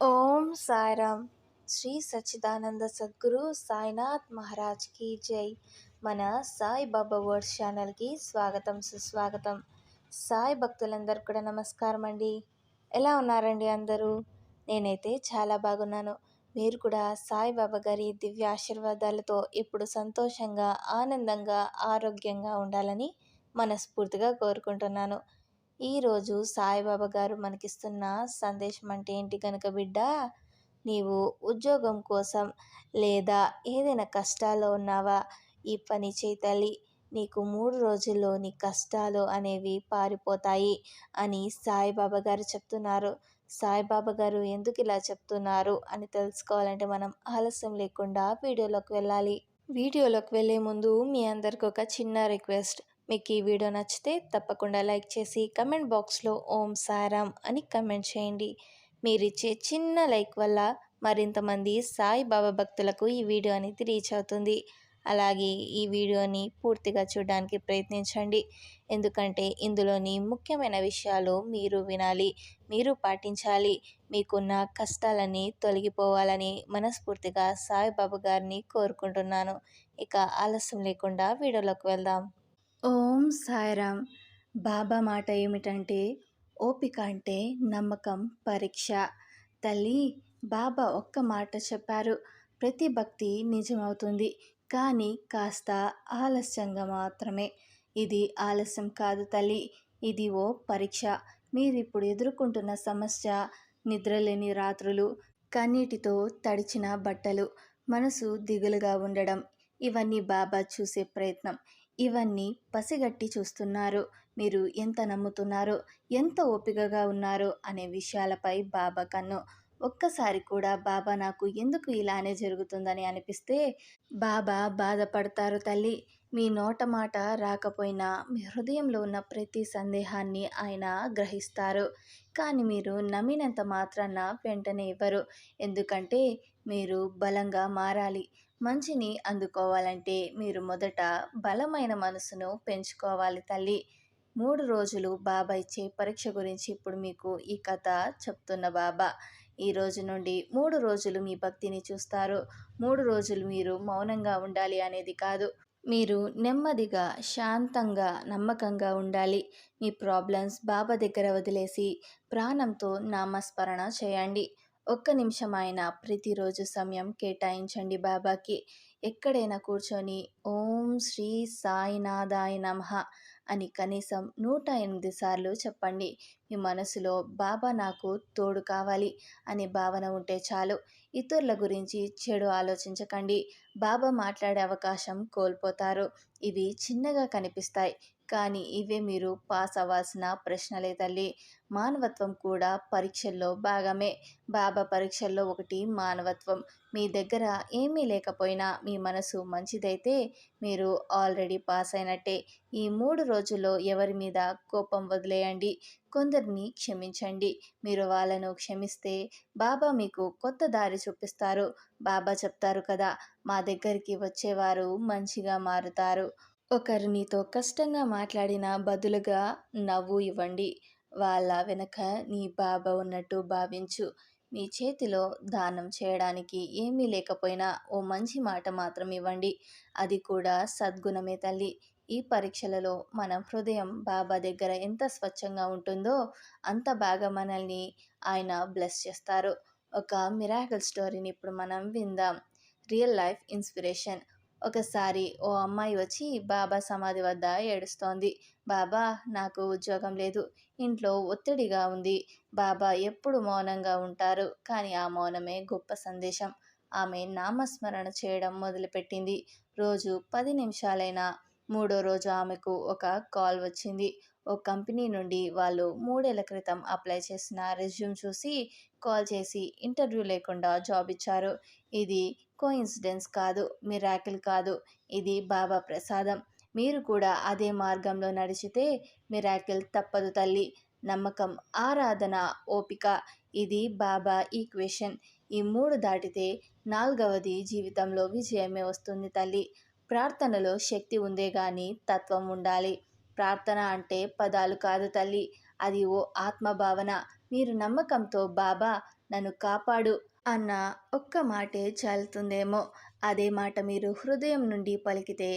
ఓం సాయిరామ్. శ్రీ సచ్చిదానంద సద్గురు సాయినాథ్ మహారాజ్కి జై. మన సాయి బాబా వర్డ్స్ ఛానల్కి స్వాగతం సుస్వాగతం. సాయి భక్తులందరూ కూడా నమస్కారం అండి. ఎలా ఉన్నారండి అందరూ? నేనైతే చాలా బాగున్నాను. మీరు కూడా సాయిబాబా గారి దివ్య ఆశీర్వాదాలతో ఇప్పుడు సంతోషంగా ఆనందంగా ఆరోగ్యంగా ఉండాలని మనస్ఫూర్తిగా కోరుకుంటున్నాను. ఈరోజు సాయిబాబా గారు మనకిస్తున్న సందేశం అంటే ఏంటి కనుక బిడ్డ నీవు ఉద్యోగం కోసం లేదా ఏదైనా కష్టాల్లో ఉన్నావా? ఈ పని చేయి తల్లి నీకు మూడు రోజుల్లో నీ కష్టాలు అనేవి పారిపోతాయి అని సాయిబాబా గారు చెప్తున్నారు. సాయిబాబా గారు ఎందుకు ఇలా చెప్తున్నారు అని తెలుసుకోవాలంటే మనం ఆలస్యం లేకుండా వీడియోలోకి వెళ్ళాలి. వీడియోలోకి వెళ్ళే ముందు మీ అందరికి ఒక చిన్న రిక్వెస్ట్. మీకు ఈ వీడియో నచ్చితే తప్పకుండా లైక్ చేసి కమెంట్ బాక్స్లో ఓం సారాం అని కమెంట్ చేయండి. మీరిచ్చే చిన్న లైక్ వల్ల మరింతమంది సాయిబాబా భక్తులకు ఈ వీడియో అనేది రీచ్ అవుతుంది. అలాగే ఈ వీడియోని పూర్తిగా చూడడానికి ప్రయత్నించండి. ఎందుకంటే ఇందులోని ముఖ్యమైన విషయాలు మీరు వినాలి మీరు పాటించాలి మీకున్న కష్టాలన్నీ తొలగిపోవాలని మనస్ఫూర్తిగా సాయిబాబా గారిని కోరుకుంటున్నాను. ఇక ఆలస్యం లేకుండా వీడియోలోకి వెళ్దాం. ఓం సాయిరామ్ బాబా మాట ఏమిటంటే ఓపిక అంటే నమ్మకం పరీక్ష. తల్లి బాబా ఒక్క మాట చెప్పారు. ప్రతి భక్తి నిజమవుతుంది. కానీ కాస్త ఆలస్యంగా మాత్రమే. ఇది ఆలస్యం కాదు తల్లి. ఇది ఓ పరీక్ష. మీరు ఇప్పుడు ఎదుర్కొంటున్న సమస్య నిద్రలేని రాత్రులు కన్నీటితో తడిచిన బట్టలు మనసు దిగులుగా ఉండడం ఇవన్నీ బాబా చూసే ప్రయత్నం. ఇవన్నీ పసిగట్టి చూస్తున్నారు. మీరు ఎంత నమ్ముతున్నారో ఎంత ఓపికగా ఉన్నారో అనే విషయాలపై బాబా కన్ను. ఒక్కసారి కూడా బాబా నాకు ఎందుకు ఇలానే జరుగుతుందని అనిపిస్తే బాబా బాధపడతారు తల్లి. మీ నోట మాట రాకపోయినా మీ హృదయంలో ఉన్న ప్రతి సందేహాన్ని ఆయన గ్రహిస్తారు. కానీ మీరు నమ్మినంత మాత్రాన వెంటనే ఇవ్వరు. ఎందుకంటే మీరు బలంగా మారాలి. మంచిని అందుకోవాలంటే మీరు మొదట బలమైన మనసును పెంచుకోవాలి తల్లి. మూడు రోజులు బాబా ఇచ్చే పరీక్ష గురించి ఇప్పుడు మీకు ఈ కథ చెప్తున్న బాబా. ఈ రోజు నుండి మూడు రోజులు మీ భక్తిని చూస్తారు. మూడు రోజులు మీరు మౌనంగా ఉండాలి అనేది కాదు. మీరు నెమ్మదిగా శాంతంగా నమ్మకంగా ఉండాలి. మీ ప్రాబ్లమ్స్ బాబా దగ్గర వదిలేసి ప్రాణంతో నామస్మరణ చేయండి. ఒక్క నిమిషం ప్రతిరోజు సమయం కేటాయించండి బాబాకి. ఎక్కడైనా కూర్చొని ఓం శ్రీ సాయినాథాయ నమ అని కనీసం నూట ఎనిమిది సార్లు చెప్పండి. మీ మనసులో బాబా నాకు తోడు కావాలి అనే భావన ఉంటే చాలు. ఇతరుల గురించి చెడు ఆలోచించకండి. బాబా మాట్లాడే అవకాశం కోల్పోతారు. ఇవి చిన్నగా కనిపిస్తాయి. కానీ ఇవే మీరు పాస్ అవ్వాల్సిన ప్రశ్నలే తల్లి. మానవత్వం కూడా పరీక్షల్లో భాగమే. బాబా పరీక్షల్లో ఒకటి మానవత్వం. మీ దగ్గర ఏమీ లేకపోయినా మీ మనసు మంచిదైతే మీరు ఆల్రెడీ పాస్ అయినట్టే. ఈ మూడు రోజుల్లో ఎవరి మీద కోపం వదిలేయండి. కొందరిని క్షమించండి. మీరు వాళ్ళను క్షమిస్తే బాబా మీకు కొత్త దారి చూపిస్తారు. బాబా చెప్తారు కదా మా దగ్గరికి వచ్చేవారు మంచిగా మారుతారు. ఒకరు నీతో కష్టంగా మాట్లాడిన బదులుగా నవ్వు ఇవ్వండి. వాళ్ళ వెనక నీ బాబా ఉన్నట్టు భావించు. మీ చేతిలో దానం చేయడానికి ఏమీ లేకపోయినా ఓ మంచి మాట మాత్రం ఇవ్వండి. అది కూడా సద్గుణమే తల్లి. ఈ పరీక్షలలో మన హృదయం బాబా దగ్గర ఎంత స్వచ్ఛంగా ఉంటుందో అంత బాగా మనల్ని ఆయన బ్లెస్ చేస్తారు. ఒక మిరాకల్ స్టోరీని ఇప్పుడు మనం విందాం. Real life inspiration. ఒకసారి ఓ అమ్మాయి వచ్చి బాబా సమాధి వద్ద ఏడుస్తోంది. బాబా నాకు ఉద్యోగం లేదు. ఇంట్లో ఒత్తిడిగా ఉంది. బాబా ఎప్పుడు మౌనంగా ఉంటారు. కానీ ఆ మౌనమే గొప్ప సందేశం. ఆమె నామస్మరణ చేయడం మొదలుపెట్టింది. రోజు పది నిమిషాలైనా మూడో రోజు ఆమెకు ఒక కాల్ వచ్చింది. ఓ కంపెనీ నుండి వాళ్ళు మూడేళ్ళ క్రితం అప్లై చేసిన రెజ్యూమ్ చూసి కాల్ చేసి ఇంటర్వ్యూ లేకుండా జాబ్ ఇచ్చారు. ఇది కోఇన్సిడెన్స్ కాదు మిరాకిల్ కాదు. ఇది బాబా ప్రసాదం. మీరు కూడా అదే మార్గంలో నడిచితే మిరాకిల్ తప్పదు తల్లి. నమ్మకం ఆరాధన ఓపిక ఇది బాబా ఈక్వేషన్. ఈ మూడు దాటితే నాలుగవది జీవితంలో విజయమే వస్తుంది తల్లి. ప్రార్థనలో శక్తి ఉందే కానీ తత్వం ఉండాలి. ప్రార్థన అంటే పదాలు కాదు తల్లి. అది ఓ ఆత్మభావన. మీరు నమ్మకంతో బాబా నన్ను కాపాడు అన్న ఒక్క మాటే చాలుతుందేమో అదే మాట మీరు హృదయం నుండి పలికితే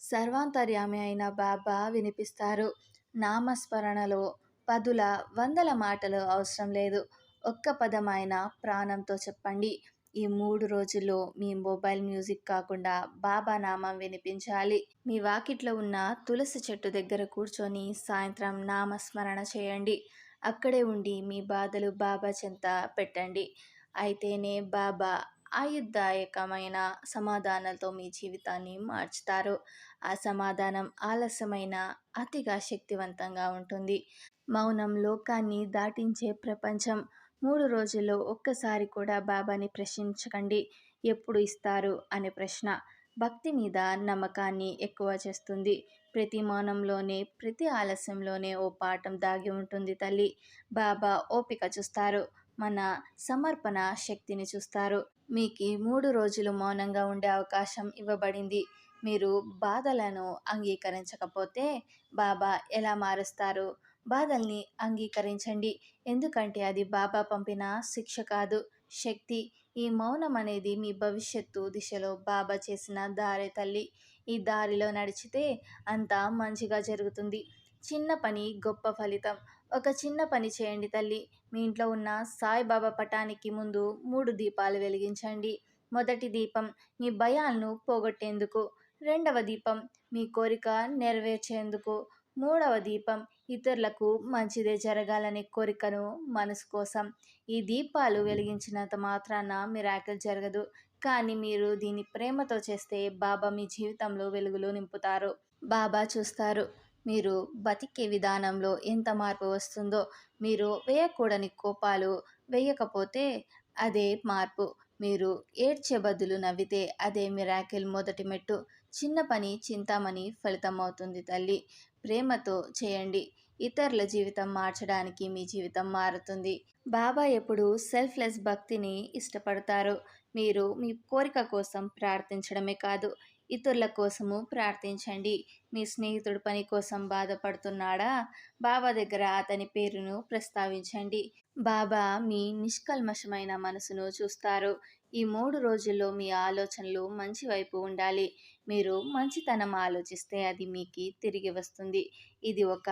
సర్వాంతర్యామి అయిన బాబా వినిపిస్తారు. నామస్మరణలో పదుల వందల మాటలు అవసరం లేదు. ఒక్క పదమైన ప్రాణంతో చెప్పండి. ఈ మూడు రోజుల్లో మీ మొబైల్ మ్యూజిక్ కాకుండా బాబా నామం వినిపించాలి. మీ వాకిట్లో ఉన్న తులసి చెట్టు దగ్గర కూర్చొని సాయంత్రం నామస్మరణ చేయండి. అక్కడే ఉండి మీ బాధలు బాబా చెంత పెట్టండి. అయితేనే బాబా ఆయుర్దాయకమైన సమాధానాలతో మీ జీవితాన్ని మార్చుతారు. ఆ సమాధానం ఆలస్యమైన అతిగా శక్తివంతంగా ఉంటుంది. మౌనం లోకాన్ని దాటించే ప్రపంచం మూడు రోజుల్లో ఒక్కసారి కూడా బాబాని ప్రశ్నించకండి. ఎప్పుడు ఇస్తారు? అనే ప్రశ్న. భక్తి మీద నమ్మకాన్ని ఎక్కువ చేస్తుంది. ప్రతి మౌనంలోనే ప్రతి ఆలస్యంలోనే ఓ పాఠం దాగి ఉంటుంది తల్లి. బాబా ఓపిక చూస్తారు. మన సమర్పణ శక్తిని చూస్తారు. మీకు మూడు రోజులు మౌనంగా ఉండే అవకాశం ఇవ్వబడింది. మీరు బాధలను అంగీకరించకపోతే బాబా ఎలా మారుస్తారు? బాధల్ని అంగీకరించండి. ఎందుకంటే అది బాబా పంపిన శిక్ష కాదు. శక్తి ఈ మౌనం అనేది మీ భవిష్యత్తు దిశలో బాబా చేసిన దారి తల్లి. ఈ దారిలో నడిచితే అంతా మంచిగా జరుగుతుంది. చిన్న పని గొప్ప ఫలితం. ఒక చిన్న పని చేయండి తల్లి. మీ ఇంట్లో ఉన్న సాయిబాబా పటానికి ముందు మూడు దీపాలు వెలిగించండి. మొదటి దీపం మీ భయాలను పోగొట్టేందుకు. రెండవ దీపం మీ కోరిక నెరవేర్చేందుకు. మూడవ దీపం ఇతరులకు మంచిదే జరగాలనే కోరికను మనసు కోసం. ఈ దీపాలు వెలిగించినంత మాత్రాన మిరాకిల్ జరగదు. కానీ మీరు దీన్ని ప్రేమతో చేస్తే బాబా మీ జీవితంలో వెలుగులు నింపుతారు. బాబా చూస్తారు మీరు బతికే విధానంలో ఎంత మార్పు వస్తుందో. మీరు వేయకూడని కోపాలు వేయకపోతే అదే మార్పు. మీరు ఏడ్చే బదులు నవ్వితే అదే మిరాకిల్ మొదటి మెట్టు. చిన్న పని చింతామణి ఫలితం అవుతుంది తల్లి. ప్రేమతో చేయండి. ఇతరుల జీవితం మార్చడానికి మీ జీవితం మారుతుంది. బాబా ఎప్పుడు సెల్ఫ్లెస్ భక్తిని ఇష్టపడతారు. మీరు మీ కోరిక కోసం ప్రార్థించడమే కాదు ఇతరుల కోసము ప్రార్థించండి. మీ స్నేహితుడు పని కోసం బాధపడుతున్నాడా? బాబా దగ్గర అతని పేరును ప్రస్తావించండి. బాబా మీ నిష్కల్మషమైన మనసును చూస్తారు. ఈ మూడు రోజుల్లో మీ ఆలోచనలు మంచి వైపు ఉండాలి. మీరు మంచితనం ఆలోచిస్తే అది మీకు తిరిగి వస్తుంది. ఇది ఒక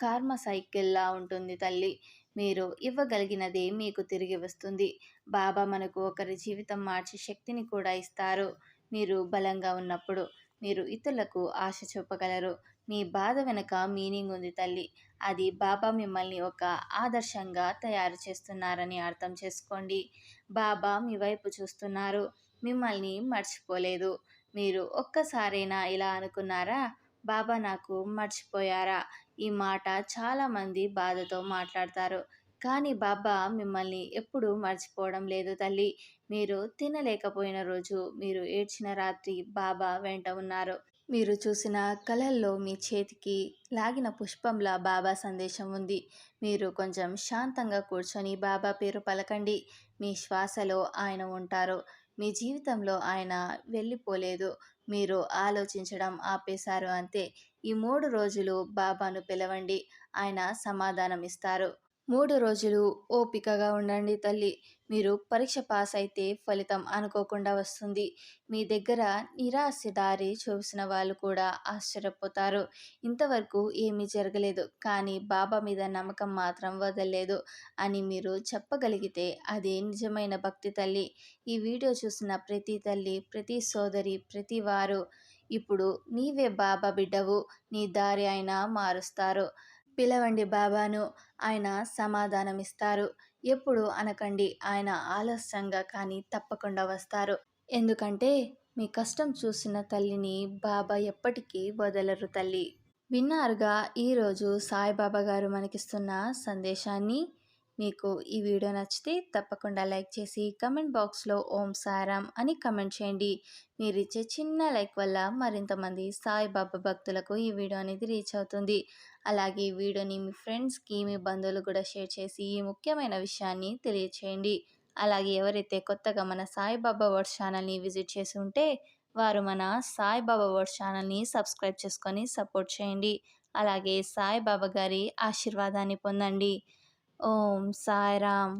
కార్మ సైకిల్లా ఉంటుంది తల్లి. మీరు ఇవ్వగలిగినదే మీకు తిరిగి వస్తుంది. బాబా మనకు ఒకరి జీవితం మార్చే శక్తిని కూడా ఇస్తారు. మీరు బలంగా ఉన్నప్పుడు మీరు ఇతరులకు ఆశ చూపగలరు. మీ బాధ వెనుక మీనింగ్ ఉంది తల్లి. అది బాబా మిమ్మల్ని ఒక ఆదర్శంగా తయారు చేస్తున్నారని అర్థం చేసుకోండి. బాబా మీ వైపు చూస్తున్నారు. మిమ్మల్ని మర్చిపోలేదు. మీరు ఒక్కసారైనా ఇలా అనుకున్నారా? బాబా నాకు మర్చిపోయారా? ఈ మాట చాలామంది బాధతో మాట్లాడతారు. కానీ బాబా మిమ్మల్ని ఎప్పుడూ మర్చిపోవడం లేదు తల్లి. మీరు తినలేకపోయిన రోజు మీరు ఏడ్చిన రాత్రి బాబా వెంట ఉన్నారు. మీరు చూసిన కళల్లో మీ చేతికి లాగిన పుష్పంలా బాబా సందేశం ఉంది. మీరు కొంచెం శాంతంగా కూర్చొని బాబా పేరు పలకండి. మీ శ్వాసలో ఆయన ఉంటారు. మీ జీవితంలో ఆయన వెళ్ళిపోలేదు. మీరు ఆలోచించడం ఆపేశారు అంతే. ఈ మూడు రోజులు బాబాను పిలవండి. ఆయన సమాధానం ఇస్తారు. మూడు రోజులు ఓపికగా ఉండండి తల్లి. మీరు పరీక్ష పాస్ అయితే ఫలితం అనుకోకుండా వస్తుంది. మీ దగ్గర నిరాశ దారి చూసిన వాళ్ళు కూడా ఆశ్చర్యపోతారు. ఇంతవరకు ఏమీ జరగలేదు. కానీ బాబా మీద నమ్మకం మాత్రం వదలలేదు అని మీరు చెప్పగలిగితే అదే నిజమైన భక్తి తల్లి. ఈ వీడియో చూసిన ప్రతి తల్లి ప్రతి సోదరి ప్రతి వారు ఇప్పుడు నీవే బాబా బిడ్డవు. నీ దారి అయినా మారుస్తారు. పిలవండి బాబాను ఆయన సమాధానం ఇస్తారు ఎప్పుడు అనకండి ఆయన ఆలస్యంగా కానీ తప్పకుండా వస్తారు. ఎందుకంటే మీ కష్టం చూసిన తల్లిని బాబా ఎప్పటికీ వదలరు తల్లి. విన్నారుగా ఈరోజు సాయిబాబా గారు మనకిస్తున్న సందేశాన్ని? మీకు ఈ వీడియో నచ్చితే తప్పకుండా లైక్ చేసి కమెంట్ బాక్స్లో ఓం సారాం అని కమెంట్ చేయండి. మీరు ఇచ్చే చిన్న లైక్ వల్ల మరింతమంది సాయిబాబా భక్తులకు ఈ వీడియో అనేది రీచ్ అవుతుంది. అలాగే ఈ వీడియోని మీ ఫ్రెండ్స్కి మీ బంధువులు కూడా షేర్ చేసి ఈ ముఖ్యమైన విషయాన్ని తెలియచేయండి. అలాగే ఎవరైతే కొత్తగా మన సాయిబాబా వర్డ్స్ ఛానల్ని విజిట్ చేసి ఉంటే వారు మన సాయిబాబా వర్డ్స్ ఛానల్ని సబ్స్క్రైబ్ చేసుకొని సపోర్ట్ చేయండి. అలాగే సాయిబాబా గారి ఆశీర్వాదాన్ని పొందండి. ఓం సాయిరామ్